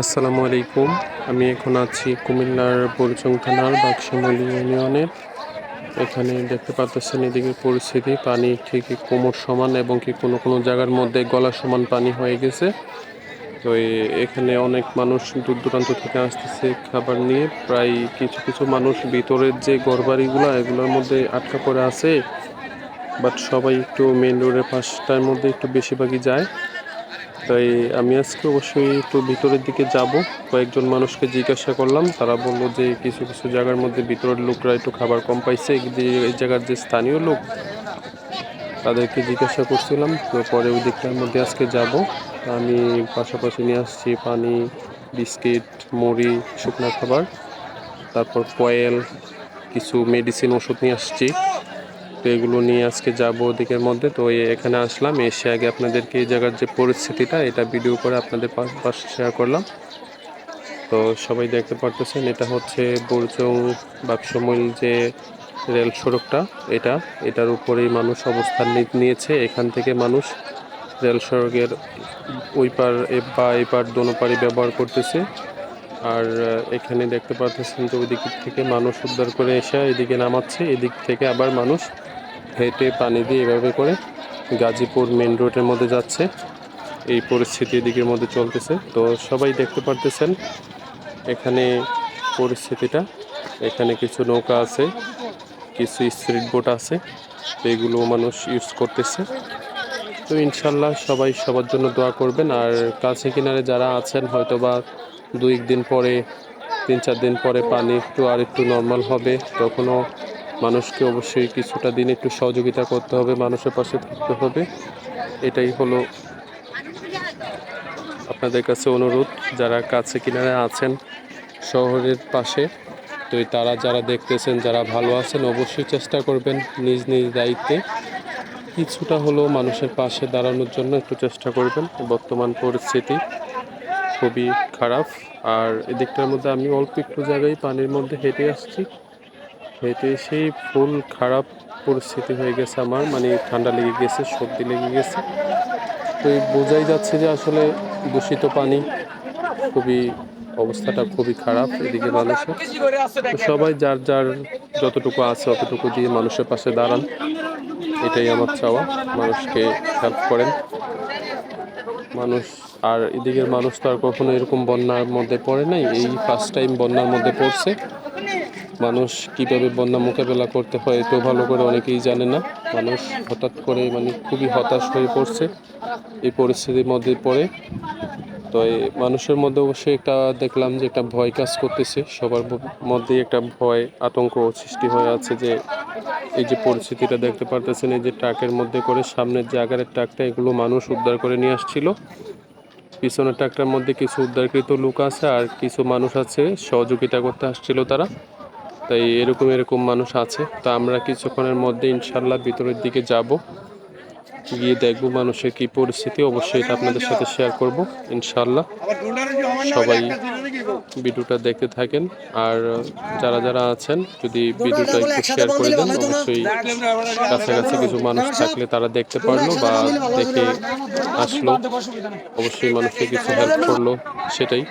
আসসালামু আলাইকুম। আমি এখন আছি কুমিল্লার বরচং থানার বাক্সামলি ইউনিয়নের। এখানে দেখতে পাচ্ছেন এদিকে পরিস্থিতি। পানি ঠিকই কোমর সমান এবং কি কোনো কোনো জায়গার মধ্যে গলা সমান পানি হয়ে গেছে। তো এখানে অনেক মানুষ দূর দূরান্ত থেকে আসতেছে খাবার নিয়ে। প্রায় কিছু কিছু মানুষ ভিতরের যে ঘরবাড়িগুলো, এগুলোর মধ্যে আটকা পড়ে আছে। বাট সবাই একটু মেন রোডের পাশটার মধ্যে একটু বেশিরভাগই যায়। তাই আমি আজকে অবশ্যই একটু ভিতরের দিকে যাব। কয়েকজন মানুষকে জিজ্ঞাসা করলাম, তারা বলল যে কিছু কিছু জায়গার মধ্যে ভিতরের লোকরা একটু খাবার কম পাইছে, এই জায়গার যে স্থানীয় লোক, তাদেরকে জিজ্ঞাসা করছিলাম। তো পরে ওই দিকটার মধ্যে আজকে যাব। আমি পাশাপাশি নিয়ে আসছি পানি, বিস্কিট, মুড়ি, শুকনো খাবার, তারপর কয়েল, কিছু মেডিসিন ওষুধ নিয়ে আসছি। তো এগুলো নিয়ে আজকে যাব ওদিকের মধ্যে। তো এখানে আসলাম, এসে আগে আপনাদেরকে এই জায়গার যে পরিস্থিতিটা, এটা ভিডিও করে আপনাদের পাশে শেয়ার করলাম। তো সবাই দেখতে পারতেছেন, এটা হচ্ছে বরচং বাক্সমইল যে রেল সড়কটা, এটা, এটার উপরেই মানুষ অবস্থান নিয়েছে। এখান থেকে মানুষ রেল সড়কের ওই পার বা এই পার দোনো পাড়ি ব্যবহার করতেছে। আর এখানে দেখতে পাচ্ছেন যে ওই দিক থেকে মানুষ উদ্ধার করে এসে এদিকে নামাচ্ছে, এদিক থেকে আবার মানুষ হেঁটে পানি দিয়ে এভাবে করে গাজীপুর মেন রোডের মধ্যে যাচ্ছে। এই পরিস্থিতি দিকের মধ্যে চলতেছে। তো সবাই দেখতে পারতেছেন এখানে পরিস্থিতিটা। এখানে কিছু নৌকা আছে, কিছু স্ট্রিট বোট আছে এগুলো মানুষ ইউজ করতেছে। তো ইনশাল্লাহ সবাই সবার জন্য দোয়া করবেন। আর কাছে কিনারে যারা আছেন হয়তো বা দুই দিন পরে, তিন চার দিন পরে পানি একটু আর একটু নর্মাল হবে, তখনও মানুষকে অবশ্যই কিছুটা দিন একটু সহযোগিতা করতে হবে, মানুষের পাশে থাকতে হবে। এটাই হলো আপনাদের কাছে অনুরোধ, যারা কাছে কিনারে আছেন শহরের পাশে, তো তারা যারা দেখতেছেন, যারা ভালো আছেন, অবশ্যই চেষ্টা করবেন নিজ নিজ দায়িত্বে কিছুটা হলেও মানুষের পাশে দাঁড়ানোর জন্য একটু চেষ্টা করবেন। বর্তমান পরিস্থিতি খুবই খারাপ। আর এদিকটার মধ্যে আমি অল্প একটু জায়গায় পানির মধ্যে হেঁটে আসছি। হেঁটে সেই ফুল খারাপ পরিস্থিতি হয়ে গেছে আমার মানে ঠান্ডা লেগে গেছে, সর্দি লেগে গেছে। তো বোঝাই যাচ্ছে যে আসলে দূষিত পানি খুবই, অবস্থাটা খুবই খারাপ এদিকে মানুষের। সবাই যার যার যতটুকু আছে অতটুকু দিয়ে মানুষের পাশে দাঁড়ান, এটাই আমার চাওয়া। মানুষকে হেল্প করেন। মানুষ, আর এদিকের মানুষ তো আর কখনো এরকম বন্যার মধ্যে পড়ে নাই, এই ফার্স্ট টাইম বন্যার মধ্যে পড়ছে। মানুষ কীভাবে বন্যা মোকাবেলা করতে হয় এটাও ভালো করে অনেকেই জানে না। মানুষ হঠাৎ করে মানে খুবই হতাশ হয়ে পড়ছে। এই পরিস্থিতির মধ্যে পড়ে। তো মানুষের মধ্যে অবশ্যই একটা দেখলাম যে একটা ভয় কাজ করতেছে। সবার মধ্যেই একটা ভয়, আতঙ্ক সৃষ্টি হয়ে আছে যে এই যে পরিস্থিতিটা দেখতে পারতেছেন, এই যে ট্রাকের মধ্যে করে সামনের যে আগারের ট্রাকটা, এগুলো মানুষ উদ্ধার করে নিয়ে আসছিল। পিছনের ট্রাকটার মধ্যে কিছু উদ্ধারকৃত লোক আছে আর কিছু মানুষ আছে, সহযোগিতা করতে আসছিল তারা। তাই এরকম এরকম মানুষ আছে। তো আমরা কিছুক্ষণের মধ্যে ইনশাল্লাহ ভিতরের দিকে যাব। গিয়ে দেখব মানুষের কি পরিস্থিতি। অবশ্যই এটা আপনাদের সাথে শেয়ার করব ইনশাল্লাহ সবাই ভিডিওটা দেখতে থাকেন। আর যারা যারা আছেন, যদি ভিডিওটা একটু শেয়ার করে দেন, অবশ্যই কাছাকাছি কিছু মানুষ থাকলে তারা দেখতে পারল বা দেখে আসলো। অবশ্যই মানুষকে কিছু হেল্প করল, সেটাই।